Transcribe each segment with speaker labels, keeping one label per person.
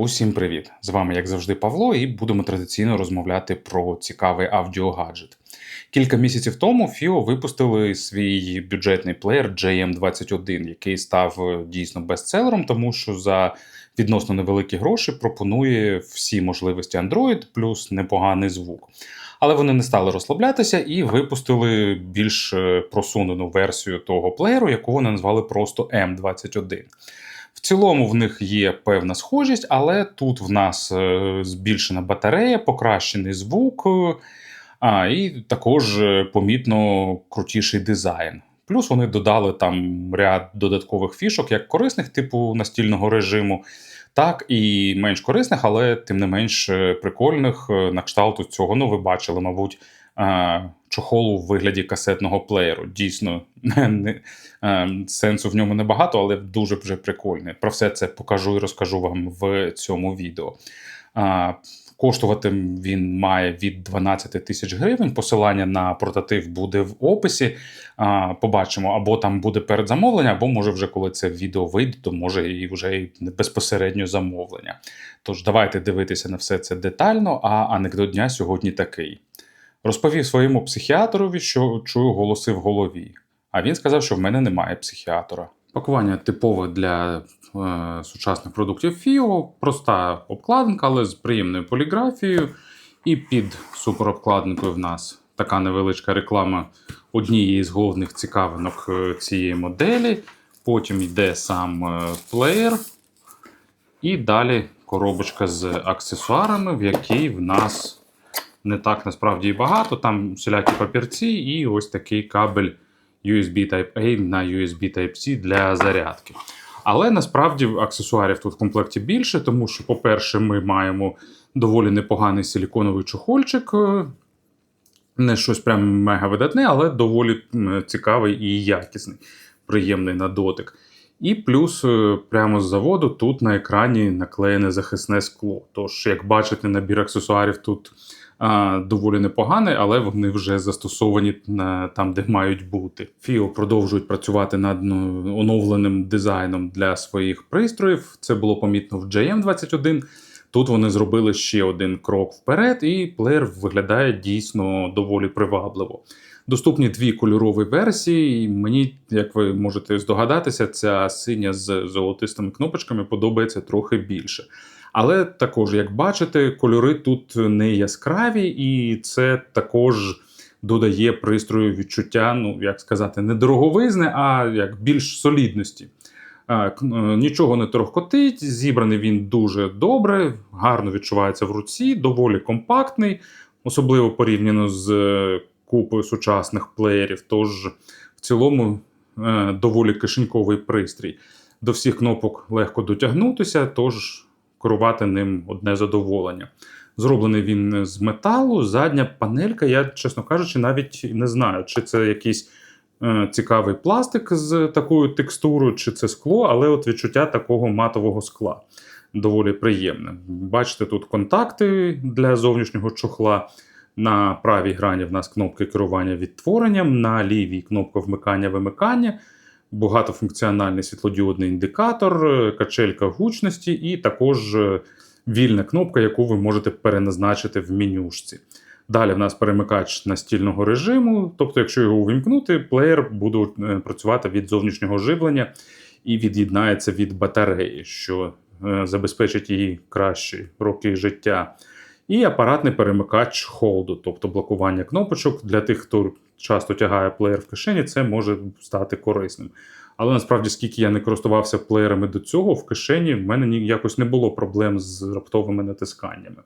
Speaker 1: Усім привіт! З вами, як завжди, Павло, і будемо традиційно розмовляти про цікавий аудіогаджет. Кілька місяців тому FIO випустили свій бюджетний плеєр JM21, який став е, дійсно бестселером, тому що за відносно невеликі гроші пропонує всі можливості Android плюс непоганий звук. Але вони не стали розслаблятися і випустили більш е, просунену версію того плеєру, яку вони назвали просто M21. В цілому в них є певна схожість, але тут в нас е, збільшена батарея, покращений звук, е, а, і також е, помітно крутіший дизайн. Плюс вони додали там ряд додаткових фішок, як корисних, типу настільного режиму, так і менш корисних, але тим не менш прикольних на кшталту цього. Ну, ви бачили, мабуть, чохолу в вигляді касетного плеєру. Дійсно, не, сенсу в ньому небагато, але дуже вже прикольний. Про все це покажу і розкажу вам в цьому відео. Коштувати він має від 12 тисяч гривень. Посилання на портатив буде в описі. Побачимо, або там буде передзамовлення, або може вже коли це відео вийде, то може і вже і безпосередньо замовлення. Тож давайте дивитися на все це детально. А анекдот дня сьогодні такий. Розповів своєму психіатрові, що чую голоси в голові. А він сказав, що в мене немає психіатора. Пакування типове для е, сучасних продуктів FIO, проста обкладинка, але з приємною поліграфією. І під суперобкладинкою в нас така невеличка реклама однієї з головних цікавинок е, цієї моделі. Потім йде сам е, плеєр. І далі коробочка з аксесуарами, в якій в нас не так насправді і багато. Там всілякі папірці, і ось такий кабель USB Type-A на USB Type-C для зарядки. Але насправді аксесуарів тут в комплекті більше, тому що, по-перше, ми маємо доволі непоганий силіконовий чохольчик. Е, не щось прям мега видатне, але доволі цікавий і якісний, приємний на дотик. І плюс е, прямо з заводу тут на екрані наклеєне захисне скло. Тож, як бачите, набір аксесуарів тут доволі непоганий, але вони вже застосовані там, де мають бути. Фіо продовжують працювати над ну, оновленим дизайном для своїх пристроїв. Це було помітно в JM21. Тут вони зробили ще один крок вперед, і плеєр виглядає дійсно доволі привабливо. Доступні дві кольорові версії. і Мені, як ви можете здогадатися, ця синя з золотистими кнопочками подобається трохи більше. Але також, як бачите, кольори тут не яскраві, і це також додає пристрою відчуття, ну як сказати, не дороговизне, а як більш солідності. Е, нічого не торохкотить, зібраний він дуже добре, гарно відчувається в руці, доволі компактний, особливо порівняно з е, купою сучасних плеєрів. Тож в цілому е, доволі кишеньковий пристрій. До всіх кнопок легко дотягнутися, тож керувати ним одне задоволення. Зроблений він з металу, задня панелька. Я, чесно кажучи, навіть не знаю, чи це якийсь е, цікавий пластик з такою текстурою, чи це скло, але от відчуття такого матового скла доволі приємне. Бачите, тут контакти для зовнішнього чохла. На правій грані в нас кнопки керування відтворенням, на лівій кнопка вмикання-вимикання багатофункціональний світлодіодний індикатор, е, качелька гучності, і також е, вільна кнопка, яку ви можете переназначити в менюшці. Далі в нас перемикач настільного режиму, тобто, якщо його увімкнути, плеєр буде е, працювати від зовнішнього живлення і від'єднається від батареї, що забезпечить її кращі роки життя. І апаратний перемикач холду, тобто блокування кнопочок для тих, хто часто тягає плеєр в кишені, це може стати корисним. Але насправді, скільки я не користувався плеєрами до цього, в кишені в мене якось не було проблем з раптовими натисканнями.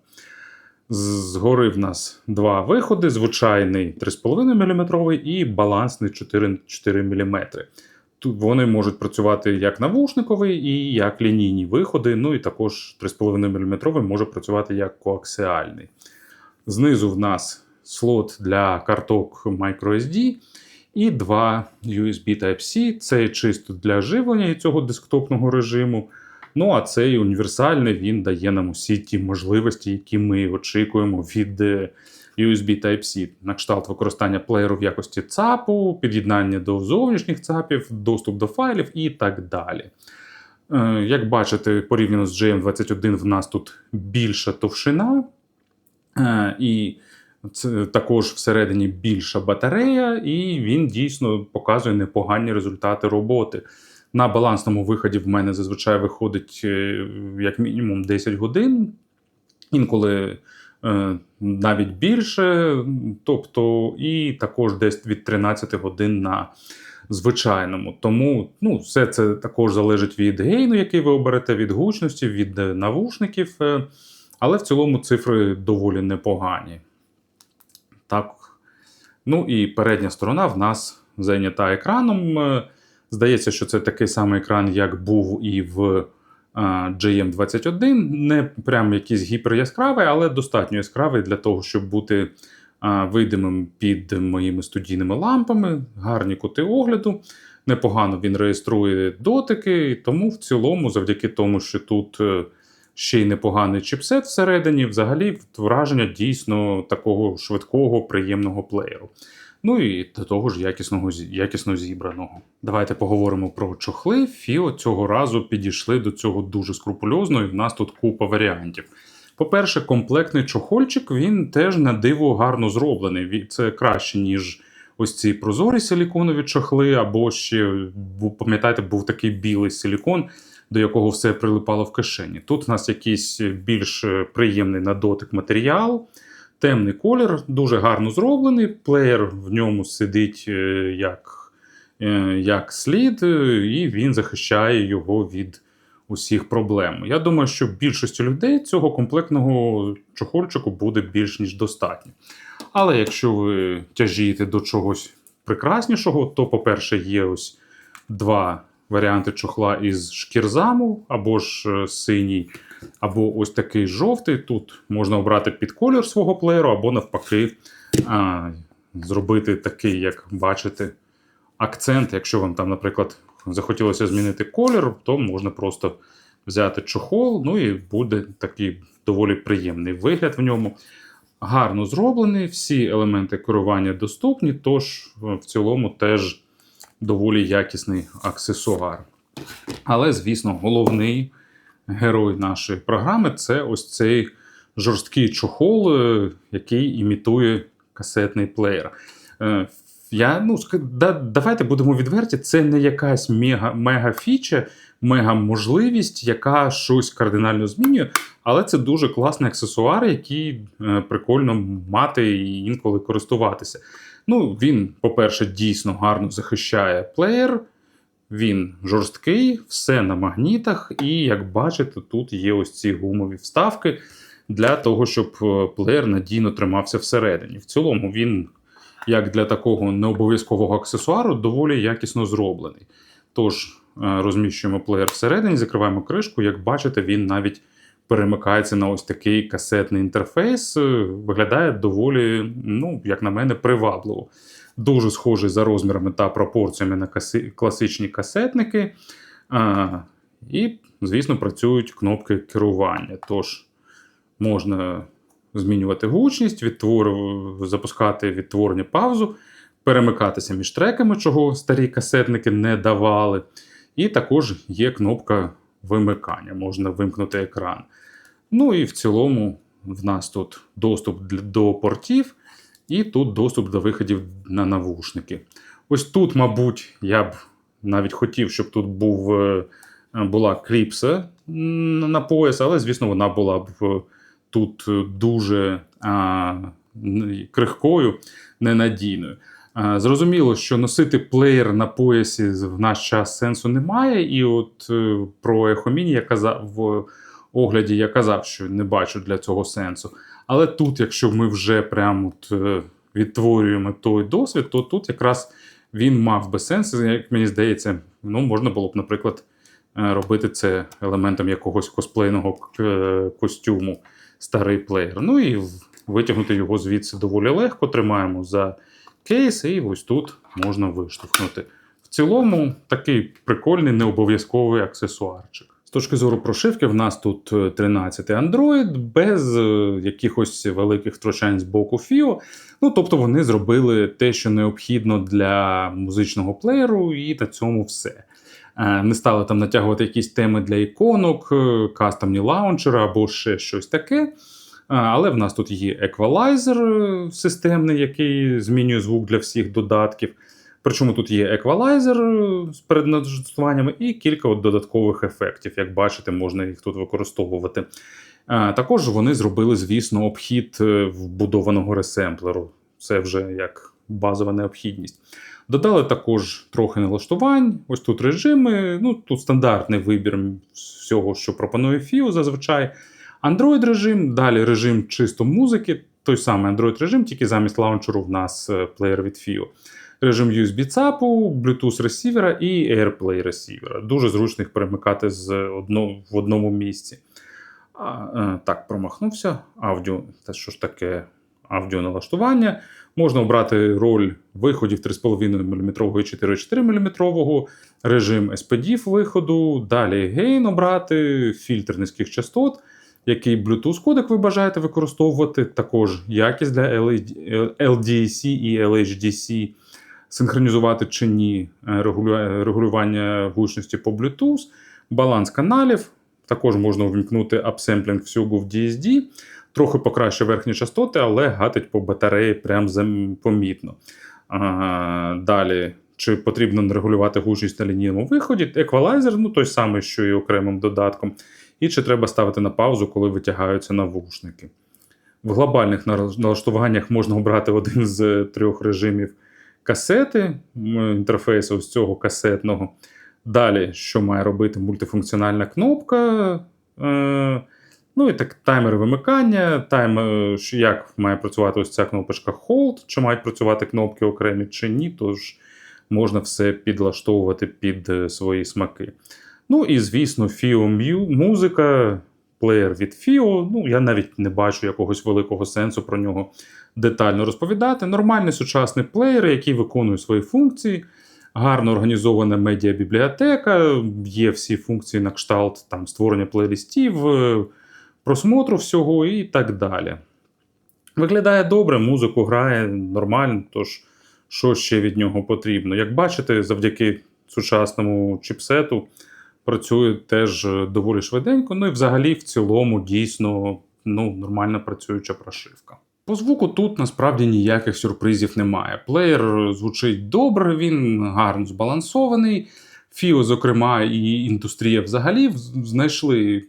Speaker 1: Згори в нас два виходи: звичайний 3,5 мм і балансний 4 4 мм. Вони можуть працювати як навушниковий і як лінійні виходи. Ну і також 3,5 мм може працювати як коаксіальний. Знизу в нас слот для карток microSD і два USB Type-C. Це чисто для живлення і цього десктопного режиму. Ну, а цей універсальний він дає нам усі ті можливості, які ми очікуємо від е, USB Type-C. На кшталт використання плеєру в якості ЦАПу, під'єднання до зовнішніх ЦАПів, доступ до файлів і так далі. Е, Як бачите, порівняно з GM21 в нас тут більша товщина, е, і це також всередині більша батарея, і він дійсно показує непогані результати роботи. На балансному виході в мене зазвичай виходить е, як мінімум 10 годин, інколи навіть більше, тобто, і також десь від 13 годин на звичайному. Тому ну, все це також залежить від гейну, який ви оберете, від гучності, від е, навушників. е, Але в цілому цифри доволі непогані. Так. Ну і передня сторона в нас зайнята екраном. Е, Здається, що це такий самий екран, як був і в е, GM21. Не прям якийсь гіперяскравий, але достатньо яскравий для того, щоб бути видимим під моїми студійними лампами, гарні кути огляду. Непогано він реєструє дотики, тому в цілому, завдяки тому, що тут е, ще й непоганий чіпсет всередині, взагалі враження дійсно такого швидкого, приємного плеєру. Ну і до того ж якісного, якісно зібраного. Давайте поговоримо про чохли. Фіо цього разу підійшли до цього дуже скрупульозно, і в нас тут купа варіантів. По-перше, комплектний чохольчик він теж на диво гарно зроблений. Це краще, ніж ось ці прозорі силіконові чохли, або ще, пам'ятаєте, був такий білий силікон, до якого все прилипало в кишені. Тут у нас якийсь більш е, приємний на дотик матеріал. Темний колір, дуже гарно зроблений. Плеєр в ньому сидить е, як, е, як слід, е, і він захищає його від усіх проблем. Я думаю, що більшості людей цього комплектного чохольчику буде більш ніж достатньо. Але якщо ви тяжієте до чогось прекраснішого, то, по-перше, є ось два варіанти чохла із шкірзаму, або ж синій, або ось такий жовтий. Тут можна обрати під колір свого плеєру, або навпаки а, зробити такий, як бачите, акцент. Якщо вам там, наприклад, захотілося змінити колір, то можна просто взяти чохол, ну і буде такий доволі приємний вигляд в ньому. Гарно зроблений, всі елементи керування доступні, тож е, в цілому теж доволі якісний аксесуар. Але, звісно, головний герой нашої програми це ось цей жорсткий чохол, е, який імітує касетний плеєр. Е, Я, ну, да, давайте будемо відверті, це не якась мега, мега фіча, мега можливість, яка щось кардинально змінює, але це дуже класний аксесуар, який е, прикольно мати і інколи користуватися. Ну, він, по-перше, дійсно гарно захищає плеєр. Він жорсткий, все на магнітах, і як бачите, тут є ось ці гумові вставки для того, щоб е, плеєр надійно тримався всередині. В цілому він, як для такого необов'язкового аксесуару, доволі якісно зроблений. Тож е, розміщуємо плеєр всередині, закриваємо кришку. Як бачите, він навіть перемикається на ось такий касетний інтерфейс. Е, Виглядає доволі, ну, як на мене, привабливо. Дуже схожий за розмірами та пропорціями на класичні касетники. І, звісно, працюють кнопки керування. Тож можна змінювати гучність, відтвор... запускати відтворення паузу, перемикатися між треками, чого старі касетники не давали. І також є кнопка вимикання, можна вимкнути екран. Ну і в цілому в нас тут доступ до портів, і тут доступ до виходів на навушники. Ось тут, мабуть, я б навіть хотів, щоб тут був, е, була кліпса на пояс, але, звісно, вона була б е, тут е, дуже а, крихкою, ненадійною. А, Зрозуміло, що носити плеєр на поясі в наш час сенсу немає. І от про ехоміні я казав в огляді, я казав, що не бачу для цього сенсу. Але тут, якщо ми вже прямо от, е, відтворюємо той досвід, то тут якраз він мав би сенс, як мені здається, ну можна було б, наприклад, е, робити це елементом якогось косплейного е, костюму, старий плеєр. Ну і витягнути його звідси доволі легко. Тримаємо за кейс, і ось тут можна виштовхнути. В цілому такий прикольний, необов'язковий аксесуарчик. Точки зору прошивки, в нас тут е, 13 Android без е, якихось великих втручань з боку FIO. Ну, тобто вони зробили те, що необхідно для музичного плеєру, і на цьому все. Е, Не стали там натягувати якісь теми для іконок, е, кастомні лаунчери або ще щось таке. Е, Але в нас тут є еквалайзер е, системний, який змінює звук для всіх додатків. Причому тут є еквалайзер е, з передналаштуваннями і кілька от додаткових ефектів. Як бачите, можна їх тут використовувати. Також вони зробили, звісно, обхід е, вбудованого ресемплеру. Це вже як базова необхідність. Додали також трохи налаштувань. Ось тут режими. Ну тут стандартний вибір всього, що пропонує FIO зазвичай. Android режим, далі режим чисто музики, той самий Android режим, тільки замість лаунчеру в нас е, плеєр від FIO. Режим USB ЦАПу, Bluetooth ресівера і AirPlay ресівера. Дуже зручно їх перемикати з одно, в одному місці. А, е, так, промахнувся. Аудіо, та що ж таке аудіоналаштування. Можна обрати роль виходів 3,5 мм і 4,4 мм, режим SPDIF виходу, далі гейн обрати, фільтр низьких частот, який Bluetooth кодек ви бажаєте використовувати, також якість для LDAC і LHDC, синхронізувати чи ні, е, регулювання гучності по Bluetooth, баланс каналів. Також можна увімкнути апсемплінг всього в DSD, трохи покраще верхні частоти, але гатить по батареї прям помітно. А, далі, чи потрібно регулювати гучність на лінійному виході, еквалайзер, ну той самий, що і окремим додатком, і чи треба ставити на паузу, коли витягаються навушники. В глобальних налаштуваннях можна обрати один з трьох режимів касети, м, інтерфейсу ось цього касетного. Далі, що має робити мультифункціональна кнопка. Е, ну і так, таймери вимикання, таймер, як має працювати ось ця кнопочка Hold, чи мають працювати кнопки окремі чи ні, тож можна все підлаштовувати під е, свої смаки. Ну і звісно, FIO Mu- музика, плеєр від FIO. Ну, я навіть не бачу якогось великого сенсу про нього детально розповідати. Нормальний сучасний плеєр, який виконує свої функції гарно організована медіабібліотека, є всі функції на кшталт там, створення плейлістів, е, просмотру всього і так далі. Виглядає добре, музику грає нормально, тож що ще від нього потрібно. Як бачите, завдяки сучасному чіпсету працює теж е, доволі швиденько. Ну і взагалі в цілому дійсно ну, нормально працююча прошивка. По звуку тут насправді ніяких сюрпризів немає. Плеєр звучить добре, він гарно збалансований. Фіо, зокрема, і індустрія взагалі знайшли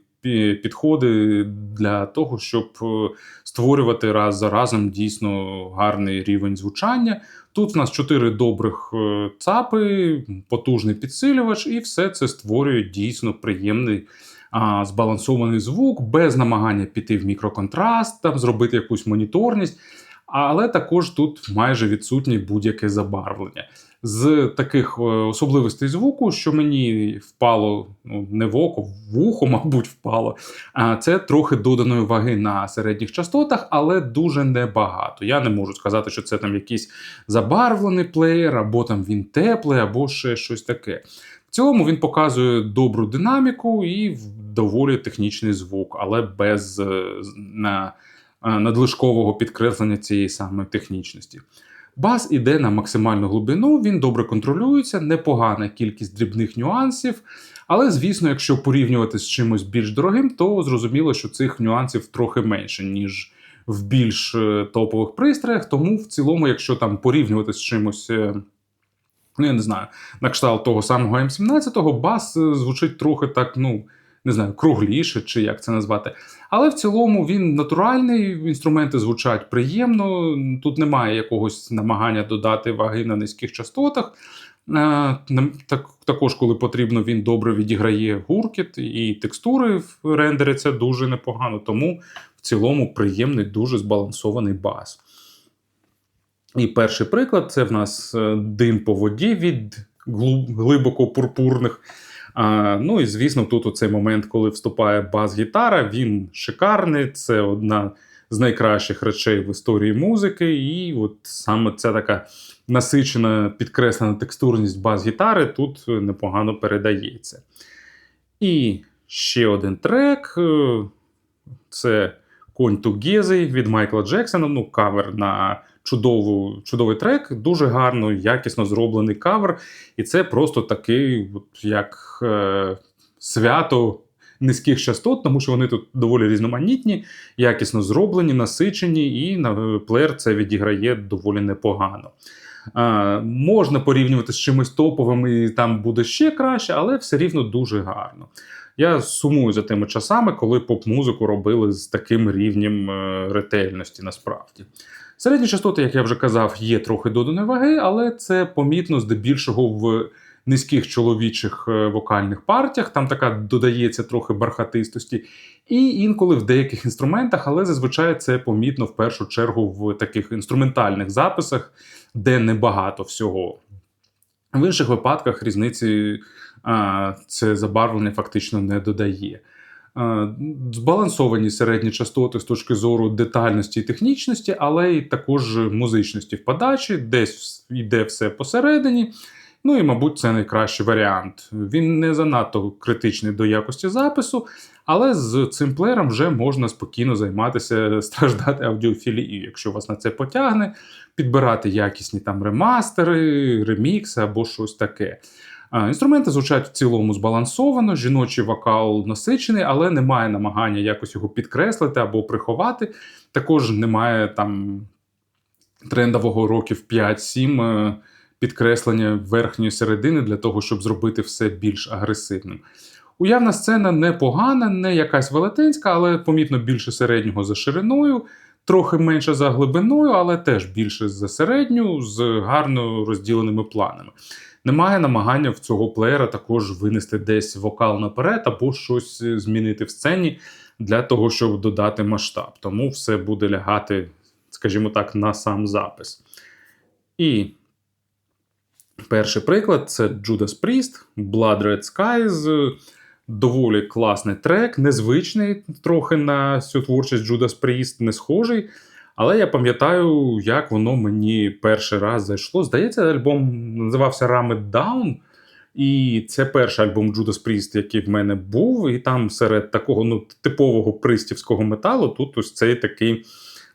Speaker 1: підходи для того, щоб е, створювати раз за разом дійсно гарний рівень звучання. Тут в нас чотири добрих е, цапи, потужний підсилювач, і все це створює дійсно приємний а, збалансований звук, без намагання піти в мікроконтраст, там зробити якусь моніторність. Але також тут майже відсутнє будь-яке забарвлення. З таких е, особливостей звуку, що мені впало ну, не в око, в вухо, мабуть, впало. А це трохи доданої ваги на середніх частотах, але дуже небагато. Я не можу сказати, що це там якийсь забарвлений плеєр, або там він теплий, або ще щось таке. В цілому він показує добру динаміку і доволі технічний звук, але без е, на, е, надлишкового підкреслення цієї самої технічності. Бас іде на максимальну глибину, він добре контролюється, непогана кількість дрібних нюансів. Але, звісно, якщо порівнювати з чимось більш дорогим, то зрозуміло, що цих нюансів трохи менше, ніж в більш е, топових пристроях. Тому в цілому, якщо там порівнювати з чимось. е, Ну, я не знаю, на кшталт того самого М17, бас е, звучить трохи так, ну, не знаю, кругліше, чи як це назвати. Але в цілому він натуральний, інструменти звучать приємно. Тут немає якогось намагання додати ваги на низьких частотах. Е, Так, також, коли потрібно, він добре відіграє гуркіт і текстури в- рендеряться дуже непогано. Тому в цілому приємний, дуже збалансований бас. І перший приклад це в нас е, дим по воді від глибоко пурпурних. А, ну і звісно, тут у цей момент, коли вступає бас-гітара, він шикарний. Це одна з найкращих речей в історії музики. І от саме ця така насичена, підкреслена текстурність бас-гітари тут непогано передається. І ще один трек е, це Конь Тугезий від Майкла Джексона, ну, кавер на чудову, чудовий трек, дуже гарно, якісно зроблений кавер. І це просто такий, от, як е, свято низьких частот, тому що вони тут доволі різноманітні, якісно зроблені, насичені, і на плеєр це відіграє доволі непогано. А, можна порівнювати з чимось топовим, і там буде ще краще, але все рівно дуже гарно. Я сумую за тими часами, коли поп-музику робили з таким рівнем е, ретельності насправді. Середні частоти, як я вже казав, є трохи доданої ваги, але це помітно здебільшого в низьких чоловічих е, вокальних партіях. Там така додається трохи бархатистості. І інколи в деяких інструментах, але зазвичай це помітно в першу чергу в таких інструментальних записах, де небагато всього. В інших випадках різниці а, це забарвлення фактично не додає. А, Збалансовані середні частоти з точки зору детальності і технічності, але й також музичності в подачі, десь йде все посередині. Ну і, мабуть, це найкращий варіант. Він не занадто критичний до якості запису, але з цим плеєром вже можна спокійно займатися, страждати аудіофілією, якщо вас на це потягне, підбирати якісні там ремастери, ремікси або щось таке. Інструменти звучать в цілому збалансовано, жіночий вокал насичений, але немає намагання якось його підкреслити або приховати. Також немає там трендового років 5-7 підкреслення верхньої середини для того, щоб зробити все більш агресивним. Уявна сцена непогана, не якась велетенська, але помітно більше середнього за шириною, трохи менше за глибиною, але теж більше за середню, з гарно розділеними планами. Немає намагання в цього плеєра також винести десь вокал наперед або щось змінити в сцені для того, щоб додати масштаб. Тому все буде лягати, скажімо так, на сам запис. І Перший приклад це Judas Priest, Blood Red Skies. Доволі класний трек, незвичний трохи на цю творчість Judas Priest, не схожий. Але я пам'ятаю, як воно мені перший раз зайшло. Здається, альбом називався Ram Down. І це перший альбом Judas Priest, який в мене був. І там серед такого ну, типового пристівського металу тут ось цей такий.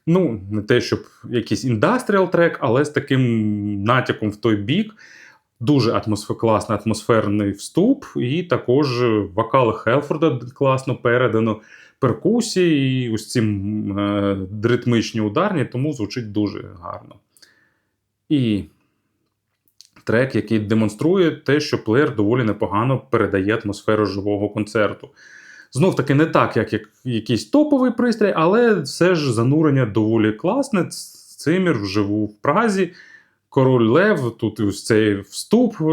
Speaker 1: Ну, не те, щоб якийсь індастріал трек, але з таким натяком в той бік. Дуже атмосфер, класний атмосферний вступ, і також вокал Хелфорда класно передано перкусії, і ось ці е, ритмичні ударні, тому звучить дуже гарно. І трек, який демонструє те, що плеєр доволі непогано передає атмосферу живого концерту. Знов таки, не так, як, як якийсь топовий пристрій, але все ж занурення доволі класне. Цимір вживу в Празі. Король Лев, тут ось цей вступ е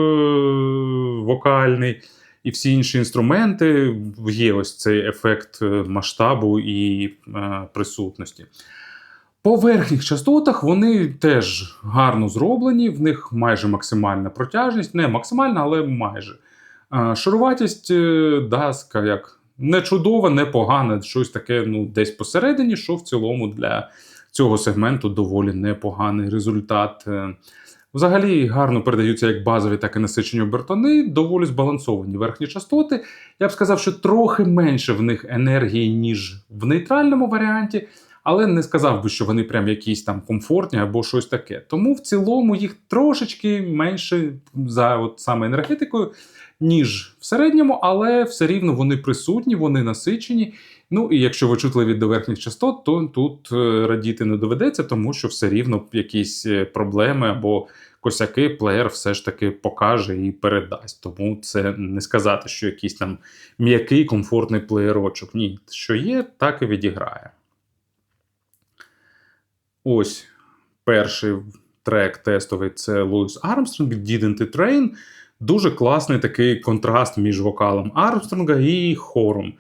Speaker 1: вокальний, і всі інші інструменти. Є ось цей ефект е, масштабу і е присутності. По верхніх частотах вони теж гарно зроблені, в них майже максимальна протяжність, не максимальна, але майже. Е шаруватість даска як не чудове, не погане, щось таке ну, десь посередині, що в цілому для цього сегменту доволі непоганий результат. Взагалі гарно передаються як базові, так і насичені обертони, доволі збалансовані верхні частоти. Я б сказав, що трохи менше в них енергії, ніж в нейтральному варіанті, але не сказав би, що вони прям якісь там комфортні або щось таке. Тому в цілому їх трошечки менше за от саме енергетикою ніж в середньому, але все рівно вони присутні, вони насичені. Ну і якщо ви чутливі до верхніх частот, то тут е, радіти не доведеться, тому що все рівно якісь е, проблеми або косяки плеєр все ж таки покаже і передасть. Тому це не сказати, що якийсь там м'який комфортний плеєрочок. Ні, що є, так і відіграє. Ось перший трек тестовий це Луїс Армстронг Didn't It Rain. Дуже класний такий контраст між вокалом Армстронга і хором.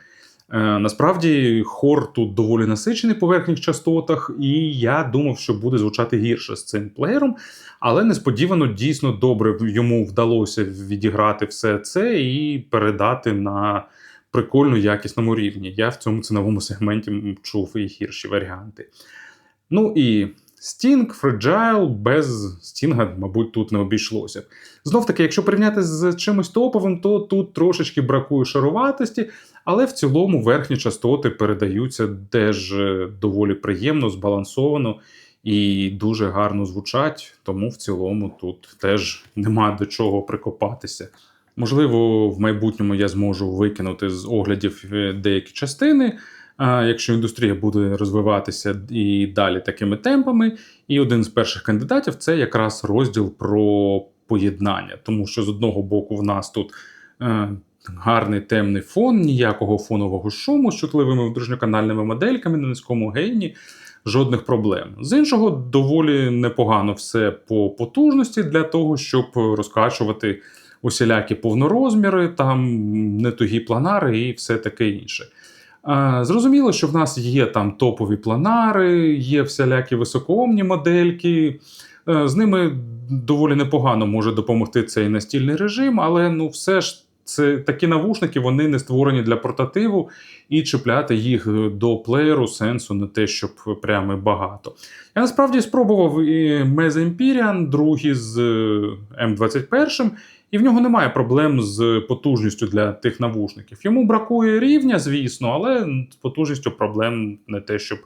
Speaker 1: Е, Насправді, хор тут доволі насичений по верхніх частотах, і я думав, що буде звучати гірше з цим плеєром. Але несподівано дійсно добре йому вдалося відіграти все це і передати на прикольно якісному рівні. Я в цьому ціновому сегменті чув і гірші варіанти. Ну і Стінг, Fragile, без Стінга, мабуть, тут не обійшлося. Знов таки, якщо порівняти з чимось топовим, то тут трошечки бракує шаруватості, але в цілому верхні частоти передаються теж е, доволі приємно, збалансовано і дуже гарно звучать, тому в цілому тут теж нема до чого прикопатися. Можливо, в майбутньому я зможу викинути з оглядів е, деякі частини, якщо індустрія буде розвиватися і далі такими темпами. І один з перших кандидатів це якраз розділ про поєднання, тому що з одного боку в нас тут е, гарний темний фон, ніякого фонового шуму з чутливими дружньоканальними модельками на низькому гейні. Жодних проблем. З іншого, доволі непогано все по потужності для того, щоб розкачувати усілякі повнорозміри, там нетугі планари і все таке інше. Зрозуміло, що в нас є там топові планари, є всілякі високоомні модельки. Е, З ними доволі непогано може допомогти цей настільний режим, але ну все ж це такі навушники, вони не створені для портативу, і чіпляти їх до плеєру сенсу не те, щоб прямо багато. Я насправді спробував і Mez Empyrean, другий з е, М21, і в нього немає проблем з потужністю для тих навушників. Йому бракує рівня, звісно, але з потужністю проблем не те, щоб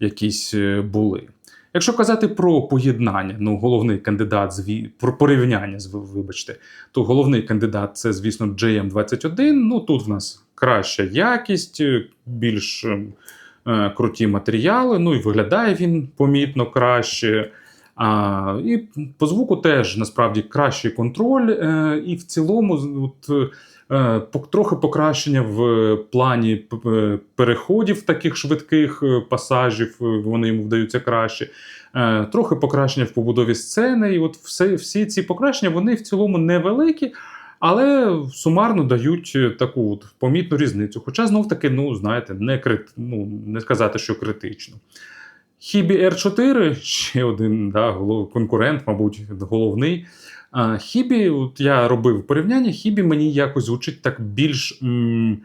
Speaker 1: якісь е, були. Якщо казати про поєднання, ну головний кандидат зві... про порівняння, вибачте, то головний кандидат це, звісно, JM21. Ну тут в нас краща якість, більш е, е, круті матеріали. Ну і виглядає він помітно краще. А, і по звуку теж насправді кращий контроль, е, і в цілому, от, трохи покращення в плані п- переходів таких швидких е, пасажів, е, вони йому вдаються краще. Е, Трохи покращення в побудові сцени. І от все, всі ці покращення вони в цілому невеликі, але сумарно дають е, таку от помітну різницю. Хоча знов таки, ну знаєте, не крит, ну, не сказати, що критично. Хібі R4, ще один да, конкурент, мабуть, головний. А, Хібі, от я робив порівняння, Хібі мені якось звучить так більш, м,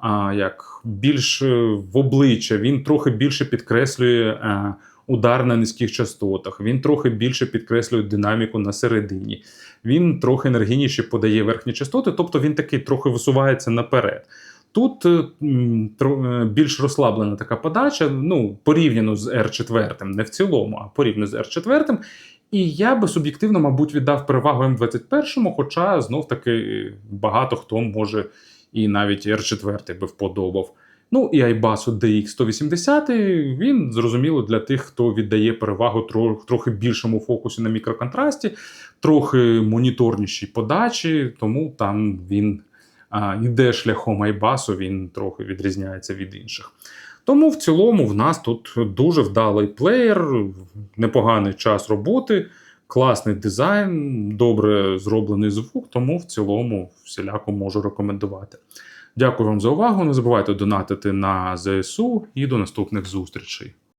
Speaker 1: а, як, більш е, в обличчя, він трохи більше підкреслює е, удар на низьких частотах, він трохи більше підкреслює динаміку на середині, він трохи енергійніше подає верхні частоти, тобто він такий трохи висувається наперед. Тут е, більш розслаблена така подача, ну, порівняно з R4, не в цілому, а порівняно з R4. І я би суб'єктивно, мабуть, віддав перевагу М21, хоча знов таки багато хто може і навіть R4 би вподобав. Ну і Aibasu DX180, він зрозуміло для тих, хто віддає перевагу тро- трохи більшому фокусу на мікроконтрасті, трохи моніторнішій подачі, тому там він а, йде шляхом Айбасу, він трохи відрізняється від інших. Тому в цілому в нас тут дуже вдалий плеєр, непоганий час роботи, класний дизайн, добре зроблений звук, тому в цілому всіляко можу рекомендувати. Дякую вам за увагу. Не забувайте донатити на ЗСУ і до наступних зустрічей.